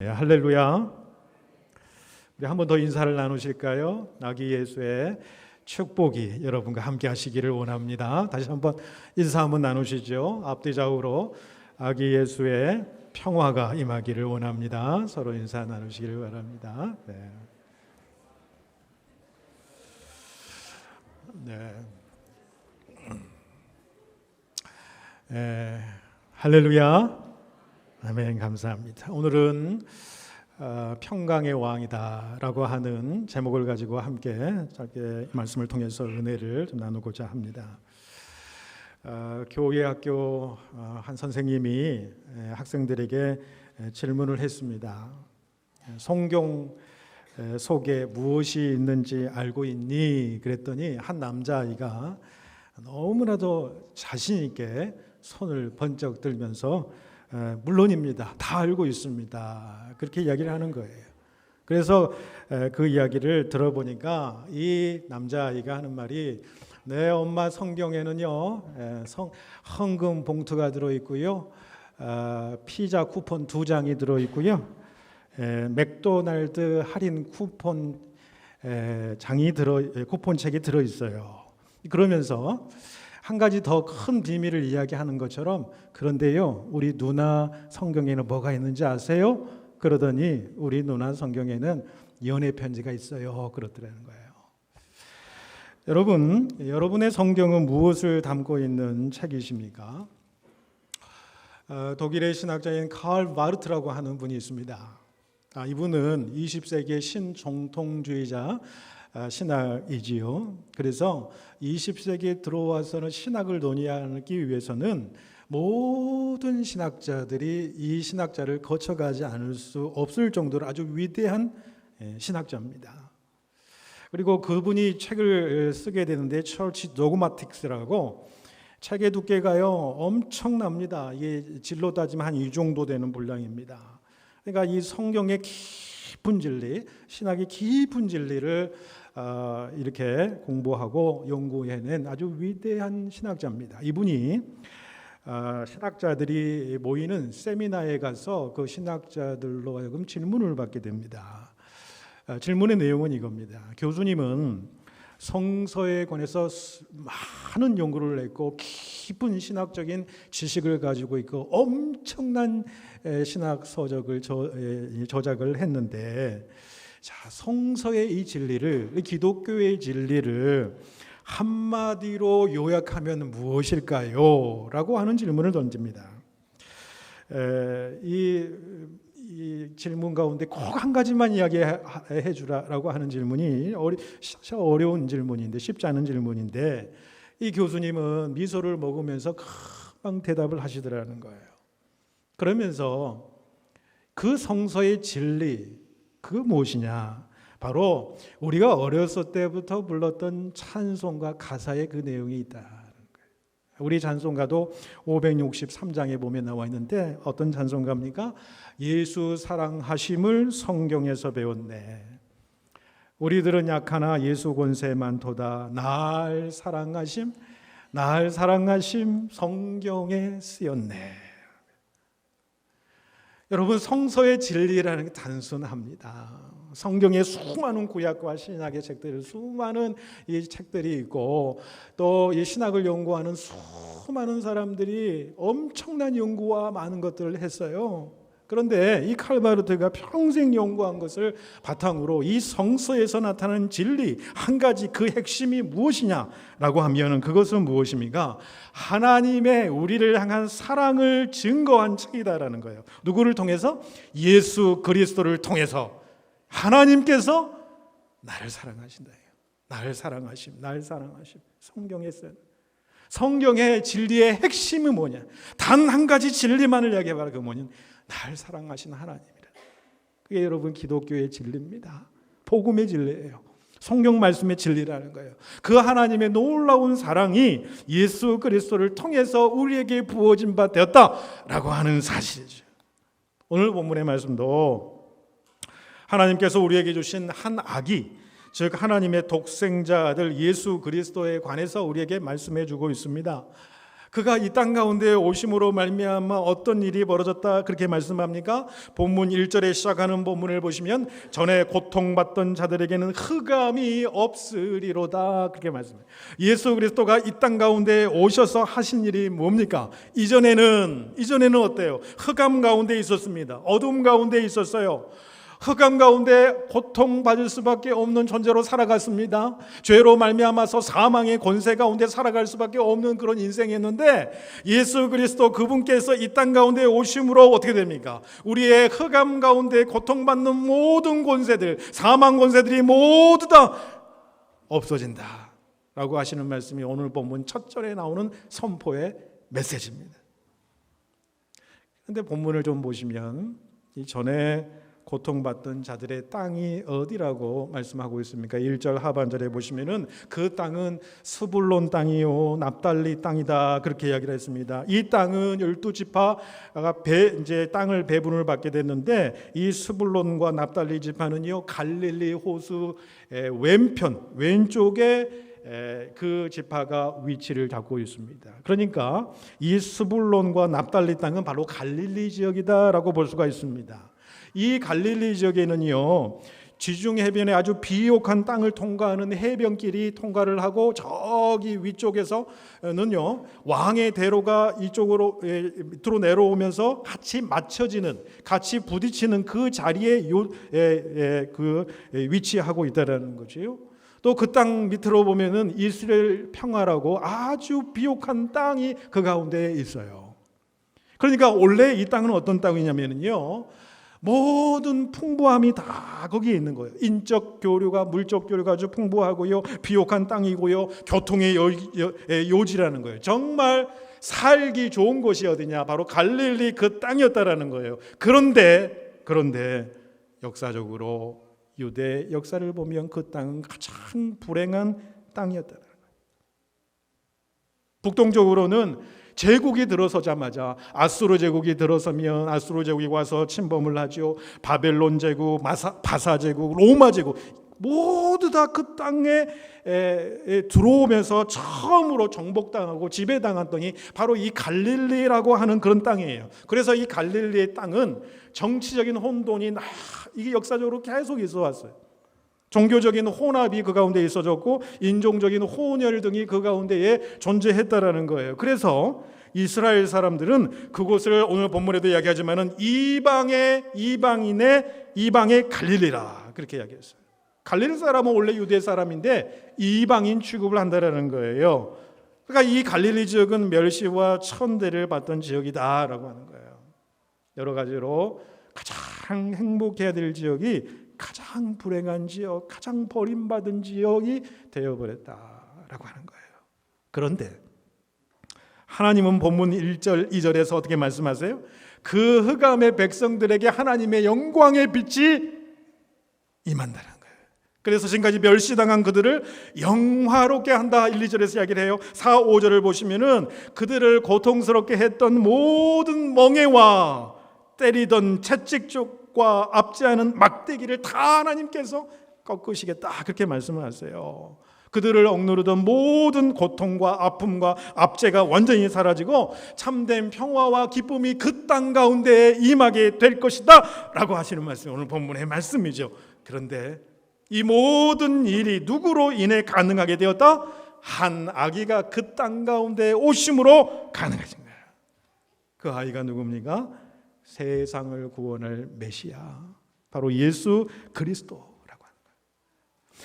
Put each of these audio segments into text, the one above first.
네, 할렐루야. 우리 한 번 더 인사를 나누실까요? 아기 예수의 축복이 여러분과 함께 하시기를 원합니다. 다시 한번 인사 한번 나누시죠. 앞뒤 좌우로 아기 예수의 평화가 임하기를 원합니다. 서로 인사 나누시기를 바랍니다. 네. 네. 에, 할렐루야. 아멘 감사합니다. 오늘은 어, 평강의 왕이다라고 하는 제목을 가지고 함께 짧게 말씀을 통해서 은혜를 좀 나누고자 합니다. 어, 교회 학교 어, 한 선생님이 에, 학생들에게 에, 질문을 했습니다. 성경 에, 속에 무엇이 있는지 알고 있니? 그랬더니 한 남자아이가 너무나도 자신 있게 손을 번쩍 들면서 에, 물론입니다. 다 알고 있습니다. 그렇게 이야기를 하는 거예요. 그래서 에, 그 이야기를 들어보니까 이 남자아이가 하는 말이 네 엄마 성경에는요 에, 성, 헌금 봉투가 들어있고요 아, 피자 쿠폰 두 장이 들어있고요 에, 맥도날드 할인 쿠폰 에, 장이 들어 에, 쿠폰 책이 들어있어요. 그러면서 한 가지 더 큰 비밀을 이야기하는 것처럼 그런데요 우리 누나 성경에는 뭐가 있는지 아세요? 그러더니 우리 누나 성경에는 연애 편지가 있어요 그렇더라는 거예요. 여러분 여러분의 성경은 무엇을 담고 있는 책이십니까? 어, 독일의 신학자인 칼 마르트라고 하는 분이 있습니다. 아, 이분은 20세기의 신정통주의자 아, 신학이지요. 그래서 20세기에 들어와서는 신학을 논의하기 위해서는 모든 신학자들이 이 신학자를 거쳐가지 않을 수 없을 정도로 아주 위대한 예, 신학자입니다. 그리고 그분이 책을 쓰게 되는데 철치 도그마틱스라고 책의 두께가요 엄청납니다. 이게 질로 따지면 한 이 정도 되는 분량입니다. 그러니까 이 성경의 깊은 진리, 신학의 깊은 진리를 어, 이렇게 공부하고 연구해낸 아주 위대한 신학자입니다. 이분이 어, 신학자들이 모이는 세미나에 가서 그 신학자들로 하여금 질문을 받게 됩니다. 어, 질문의 내용은 이겁니다. 교수님은 성서에 관해서 많은 연구를 했고 깊은 신학적인 지식을 가지고 있고 엄청난 신학 서적을 저작을 했는데 자 성서의 이 진리를 기독교의 진리를 한마디로 요약하면 무엇일까요? 라고 하는 질문을 던집니다. 이, 이 질문 가운데 꼭 한 가지만 이야기해 주라라고 하는 질문이 어려운 질문인데 쉽지 않은 질문인데 이 교수님은 미소를 먹으면서 금방 대답을 하시더라는 거예요. 그러면서 그 성서의 진리 그 무엇이냐? 바로 우리가 어렸을 때부터 불렀던 찬송가 가사의 그 내용이 있다. 우리 찬송가도 563장에 보면 나와 있는데 어떤 찬송가입니까? 예수 사랑하심을 성경에서 배웠네. 우리들은 약하나 예수 권세 많도다. 날 사랑하심, 날 사랑하심 성경에 쓰였네. 여러분 성서의 진리라는 게 단순합니다. 성경에 수많은 구약과 신약의 책들, 수많은 이 책들이 있고 또 이 신학을 연구하는 수많은 사람들이 엄청난 연구와 많은 것들을 했어요. 그런데 이 칼바르트가 평생 연구한 것을 바탕으로 이 성서에서 나타나는 진리 한 가지 그 핵심이 무엇이냐라고 하면은 그것은 무엇입니까? 하나님의 우리를 향한 사랑을 증거한 책이다라는 거예요. 누구를 통해서? 예수 그리스도를 통해서 하나님께서 나를 사랑하신다. 나를 사랑하심, 나를 사랑하심. 성경에 쓴 성경의 진리의 핵심은 뭐냐? 단 한 가지 진리만을 이야기해봐라. 그 뭐냐? 날 사랑하신 하나님이라. 그게 여러분 기독교의 진리입니다. 복음의 진리예요. 성경 말씀의 진리라는 거예요. 그 하나님의 놀라운 사랑이 예수 그리스도를 통해서 우리에게 부어진 바 되었다라고 하는 사실이죠. 오늘 본문의 말씀도 하나님께서 우리에게 주신 한 아기 즉 하나님의 독생자 아들 예수 그리스도에 관해서 우리에게 말씀해 주고 있습니다. 그가 이 땅 가운데 오심으로 말미암아 어떤 일이 벌어졌다 그렇게 말씀합니까? 본문 1절에 시작하는 본문을 보시면 전에 고통받던 자들에게는 흑암이 없으리로다 그렇게 말씀해요. 예수 그리스도가 이 땅 가운데 오셔서 하신 일이 뭡니까? 이전에는 이전에는 어때요? 흑암 가운데 있었습니다. 어둠 가운데 있었어요. 흑암 가운데 고통받을 수밖에 없는 존재로 살아갔습니다. 죄로 말미암아서 사망의 권세 가운데 살아갈 수밖에 없는 그런 인생이었는데 예수 그리스도 그분께서 이 땅 가운데 오심으로 어떻게 됩니까? 우리의 흑암 가운데 고통받는 모든 권세들, 사망 권세들이 모두 다 없어진다. 라고 하시는 말씀이 오늘 본문 첫 절에 나오는 선포의 메시지입니다. 근데 본문을 좀 보시면 이 전에 고통받던 자들의 땅이 어디라고 말씀하고 있습니까? 1절 하반절에 보시면은 그 땅은 스불론 땅이요 납달리 땅이다 그렇게 이야기를 했습니다. 이 땅은 열두 지파가 배 이제 땅을 배분을 받게 됐는데 이 스불론과 납달리 지파는요 갈릴리 호수 왼편 왼쪽에 그 지파가 위치를 잡고 있습니다. 그러니까 이 스불론과 납달리 땅은 바로 갈릴리 지역이다라고 볼 수가 있습니다. 이 갈릴리 지역에는요. 지중 해변에 아주 비옥한 땅을 통과하는 해변길이 통과를 하고 저기 위쪽에서는요 왕의 대로가 이쪽으로 밑으로 내려오면서 같이 맞춰지는 같이 부딪히는 그 자리에 요, 그 위치하고 있다라는 거지요. 또 그 땅 밑으로 보면은 이스라엘 평화라고 아주 비옥한 땅이 그 가운데 있어요. 그러니까 원래 이 땅은 어떤 땅이냐면요. 모든 풍부함이 다 거기에 있는 거예요. 인적 교류가 물적 교류가 아주 풍부하고요. 비옥한 땅이고요. 교통의 요, 요, 지라는 거예요. 정말 살기 좋은 곳이 어디냐? 바로 갈릴리 그 땅이었다라는 거예요. 그런데 그런데 역사적으로 유대 역사를 보면 그 땅은 가장 불행한 땅이었다는 거예요. 북동적으로는 제국이 들어서자마자 아수르 제국이 들어서면 아수르 제국이 와서 침범을 하죠. 바벨론 제국, 마사, 바사 제국, 로마 제국 모두 다 그 땅에 들어오면서 처음으로 정복당하고 지배당한 땅이 바로 이 갈릴리라고 하는 그런 땅이에요. 그래서 이 갈릴리의 땅은 정치적인 혼돈이 이게 역사적으로 계속 있어 왔어요. 종교적인 혼합이 그 가운데 있어졌고 인종적인 혼혈 등이 그 가운데에 존재했다라는 거예요. 그래서 이스라엘 사람들은 그곳을 오늘 본문에도 이야기하지만은 이방의 이방인의 이방의 갈릴리라 그렇게 이야기했어요. 갈릴리 사람은 원래 유대 사람인데 이방인 취급을 한다라는 거예요. 그러니까 이 갈릴리 지역은 멸시와 천대를 받던 지역이다라고 하는 거예요. 여러 가지로 가장 행복해야 될 지역이 가장 불행한 지역, 가장 버림받은 지역이 되어버렸다라고 하는 거예요. 그런데 하나님은 본문 1절, 2절에서 어떻게 말씀하세요? 그 흑암의 백성들에게 하나님의 영광의 빛이 임한다는. 그래서 지금까지 멸시당한 그들을 영화롭게 한다 1, 2절에서 이야기를 해요. 4, 5절을 보시면은 그들을 고통스럽게 했던 모든 멍해와 때리던 채찍 과 압제하는 막대기를 다 하나님께서 꺾으시겠다 그렇게 말씀을 하세요. 그들을 억누르던 모든 고통과 아픔과 압제가 완전히 사라지고 참된 평화와 기쁨이 그 땅 가운데 임하게 될 것이다라고 하시는 말씀 오늘 본문의 말씀이죠. 그런데 이 모든 일이 누구로 인해 가능하게 되었다? 한 아기가 그 땅 가운데 오심으로 가능해진 거예요. 그 아이가 누굽니까? 세상을 구원할 메시아 바로 예수 그리스도라고 하는 거예요.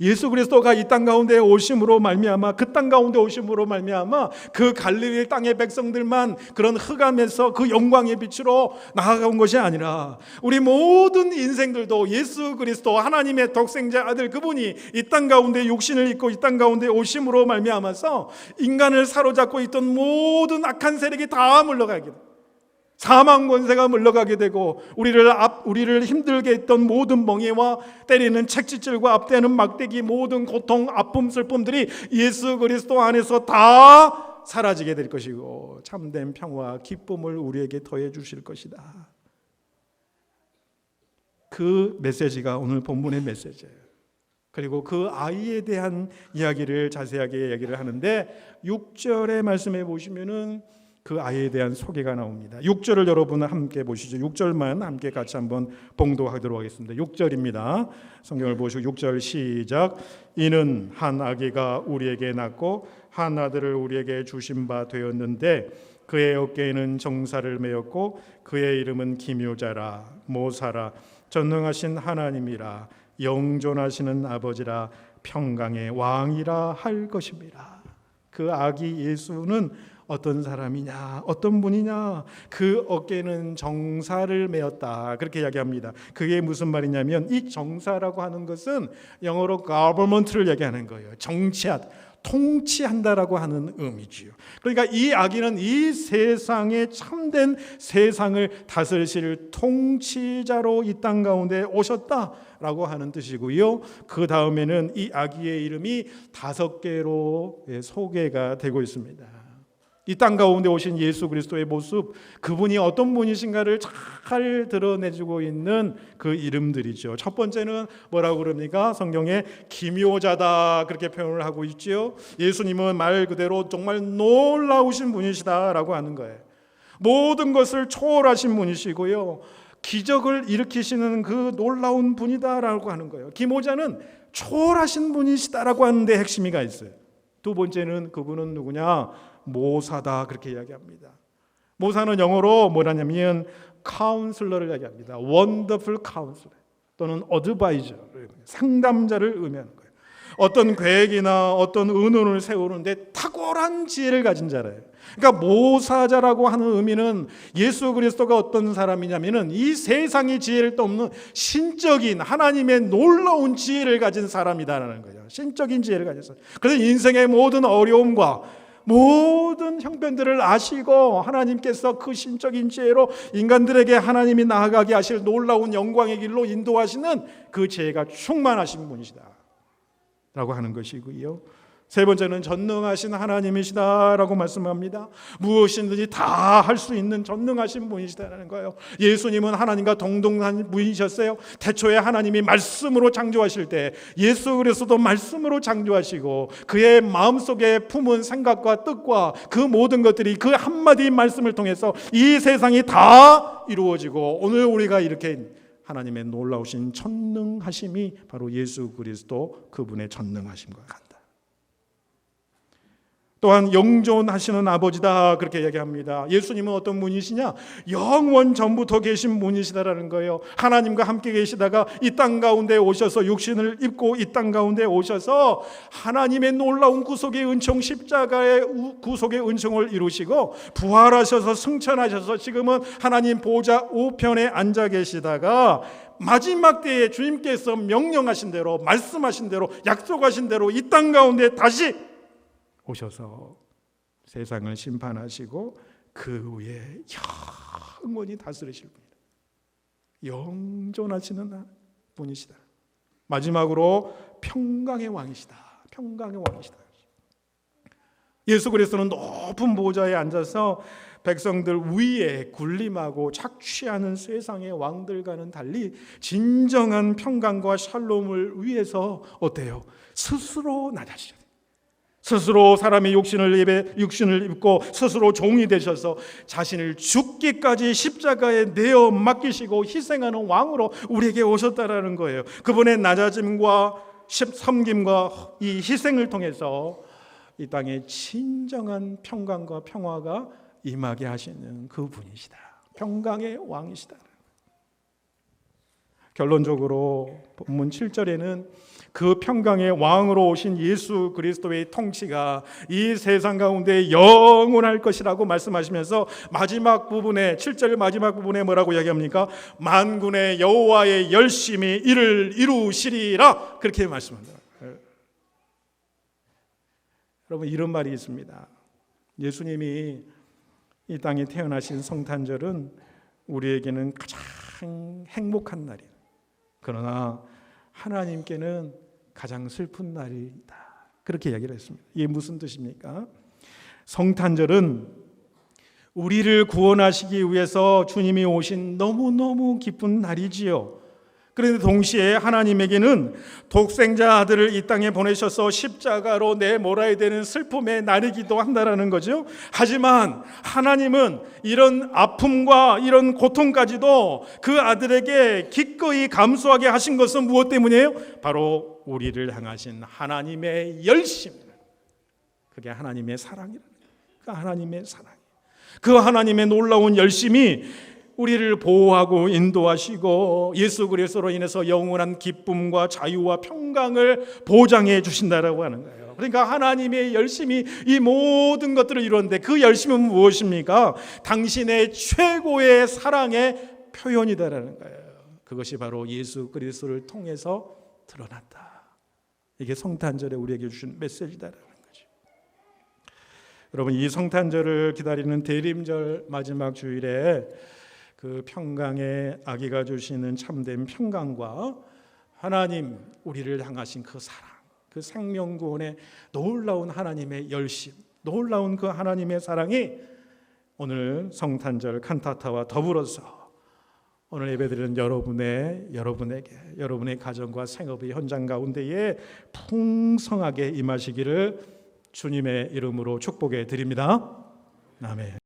예수 그리스도가 이 땅 가운데 오심으로 말미암아 그 땅 가운데 오심으로 말미암아 그 갈릴리 땅의 백성들만 그런 흑암에서 그 영광의 빛으로 나아간 것이 아니라 우리 모든 인생들도 예수 그리스도 하나님의 독생자 아들 그분이 이 땅 가운데 육신을 입고 이 땅 가운데 오심으로 말미암아서 인간을 사로잡고 있던 모든 악한 세력이 다 물러가게 됩니다. 사망 권세가 물러가게 되고 우리를 앞 우리를 힘들게 했던 모든 멍에와 때리는 책짓질과 앞대는 막대기 모든 고통 아픔 슬픔들이 예수 그리스도 안에서 다 사라지게 될 것이고 참된 평화 기쁨을 우리에게 더해 주실 것이다. 그 메시지가 오늘 본문의 메시지예요. 그리고 그 아이에 대한 이야기를 자세하게 이야기를 하는데 6절의 말씀에 보시면은 그 아이에 대한 소개가 나옵니다. 6절을 여러분 함께 보시죠. 6절만 함께 같이 한번 봉독하도록 하겠습니다. 6절입니다. 성경을 보시고 6절 시작. 이는 한 아기가 우리에게 낳고 한 아들을 우리에게 주신 바 되었는데 그의 어깨에는 정사를 메었고 그의 이름은 기묘자라 모사라 전능하신 하나님이라 영존하시는 아버지라 평강의 왕이라 할 것입니다. 그 아기 예수는 어떤 사람이냐, 어떤 분이냐, 그 어깨는 정사를 메었다. 그렇게 이야기합니다. 그게 무슨 말이냐면 이 정사라고 하는 것은 영어로 government를 얘기하는 거예요. 정치한, 통치한다라고 하는 의미지요. 그러니까 이 아기는 이 세상에 참된 세상을 다스리실 통치자로 이 땅 가운데 오셨다라고 하는 뜻이고요. 그 다음에는 이 아기의 이름이 다섯 개로 예, 소개가 되고 있습니다. 이 땅 가운데 오신 예수 그리스도의 모습, 그분이 어떤 분이신가를 잘 드러내주고 있는 그 이름들이죠. 첫 번째는 뭐라고 그럽니까? 성경에 기묘자다 그렇게 표현을 하고 있지요. 예수님은 말 그대로 정말 놀라우신 분이시다라고 하는 거예요. 모든 것을 초월하신 분이시고요. 기적을 일으키시는 그 놀라운 분이다라고 하는 거예요. 기모자는 초월하신 분이시다라고 하는데 핵심이가 있어요. 두 번째는 그분은 누구냐? 모사다 그렇게 이야기합니다. 모사는 영어로 뭐라냐면 카운슬러를 이야기합니다. 원더풀 카운슬러 또는 어드바이저 상담자를 의미하는 거예요. 어떤 계획이나 어떤 의논을 세우는데 탁월한 지혜를 가진 자래요. 그러니까 모사자라고 하는 의미는 예수 그리스도가 어떤 사람이냐면은 이 세상의 지혜를 떠없는 신적인 하나님의 놀라운 지혜를 가진 사람이다라는 거예요. 신적인 지혜를 가진 사람. 그래서 인생의 모든 어려움과 모든 형편들을 아시고 하나님께서 그 신적인 지혜로 인간들에게 하나님이 나아가게 하실 놀라운 영광의 길로 인도하시는 그 지혜가 충만하신 분이시다. 라고 하는 것이고요. 세 번째는 전능하신 하나님이시다라고 말씀합니다. 무엇이든지 다 할 수 있는 전능하신 분이시다라는 거예요. 예수님은 하나님과 동등한 분이셨어요. 태초에 하나님이 말씀으로 창조하실 때 예수 그리스도도 말씀으로 창조하시고 그의 마음속에 품은 생각과 뜻과 그 모든 것들이 그 한마디 말씀을 통해서 이 세상이 다 이루어지고 오늘 우리가 이렇게 하나님의 놀라우신 전능하심이 바로 예수 그리스도 그분의 전능하심과 같다. 또한 영존하시는 아버지다 그렇게 얘기합니다. 예수님은 어떤 분이시냐? 영원 전부터 계신 분이시다라는 거예요. 하나님과 함께 계시다가 이 땅 가운데 오셔서 육신을 입고 이 땅 가운데 오셔서 하나님의 놀라운 구속의 은총 십자가의 구속의 은총을 이루시고 부활하셔서 승천하셔서 지금은 하나님 보좌 우편에 앉아 계시다가 마지막 때에 주님께서 명령하신 대로 말씀하신 대로 약속하신 대로 이 땅 가운데 다시 오셔서 세상을 심판하시고 그 후에 영원히 다스리실 분이다. 영존하시는 분이시다. 마지막으로 평강의 왕이시다. 평강의 왕이시다. 예수 그리스도는 높은 보좌에 앉아서 백성들 위에 군림하고 착취하는 세상의 왕들과는 달리 진정한 평강과 샬롬을 위해서 어때요? 스스로 낮아지셨다. 스스로 사람의 육신을 입에 육신을 입고 스스로 종이 되셔서 자신을 죽기까지 십자가에 내어 맡기시고 희생하는 왕으로 우리에게 오셨다라는 거예요. 그분의 낮아짐과 섬김과 이 희생을 통해서 이 땅에 진정한 평강과 평화가 임하게 하시는 그 분이시다. 평강의 왕이시다. 결론적으로 본문 7절에는 그 평강의 왕으로 오신 예수 그리스도의 통치가 이 세상 가운데 영원할 것이라고 말씀하시면서 마지막 부분에 7절 마지막 부분에 뭐라고 이야기합니까? 만군의 여호와의 열심히 이를 이루시리라 그렇게 말씀합니다. 여러분 이런 말이 있습니다. 예수님이 이 땅에 태어나신 성탄절은 우리에게는 가장 행복한 날이에요. 그러나 하나님께는 가장 슬픈 날이다. 그렇게 이야기를 했습니다. 이게 무슨 뜻입니까? 성탄절은 우리를 구원하시기 위해서 주님이 오신 너무너무 기쁜 날이지요. 그런데 동시에 하나님에게는 독생자 아들을 이 땅에 보내셔서 십자가로 내몰아야 되는 슬픔에 나르기도 한다라는 거죠. 하지만 하나님은 이런 아픔과 이런 고통까지도 그 아들에게 기꺼이 감수하게 하신 것은 무엇 때문이에요? 바로 우리를 향하신 하나님의 열심. 그게 하나님의 사랑이라는. 그 하나님의 사랑. 그 하나님의 놀라운 열심이 우리를 보호하고 인도하시고 예수 그리스도로 인해서 영원한 기쁨과 자유와 평강을 보장해 주신다라고 하는 거예요. 그러니까 하나님의 열심이 이 모든 것들을 이루었는데 그 열심은 무엇입니까? 당신의 최고의 사랑의 표현이다라는 거예요. 그것이 바로 예수 그리스도를 통해서 드러났다. 이게 성탄절에 우리에게 주신 메시지다라는 거죠. 여러분 이 성탄절을 기다리는 대림절 마지막 주일에 그 평강의 아기가 주시는 참된 평강과 하나님 우리를 향하신 그 사랑, 그 생명 구원의 놀라운 하나님의 열심, 놀라운 그 하나님의 사랑이 오늘 성탄절 칸타타와 더불어서 오늘 예배드리는 여러분의 여러분에게 여러분의 가정과 생업의 현장 가운데에 풍성하게 임하시기를 주님의 이름으로 축복해 드립니다. 아멘.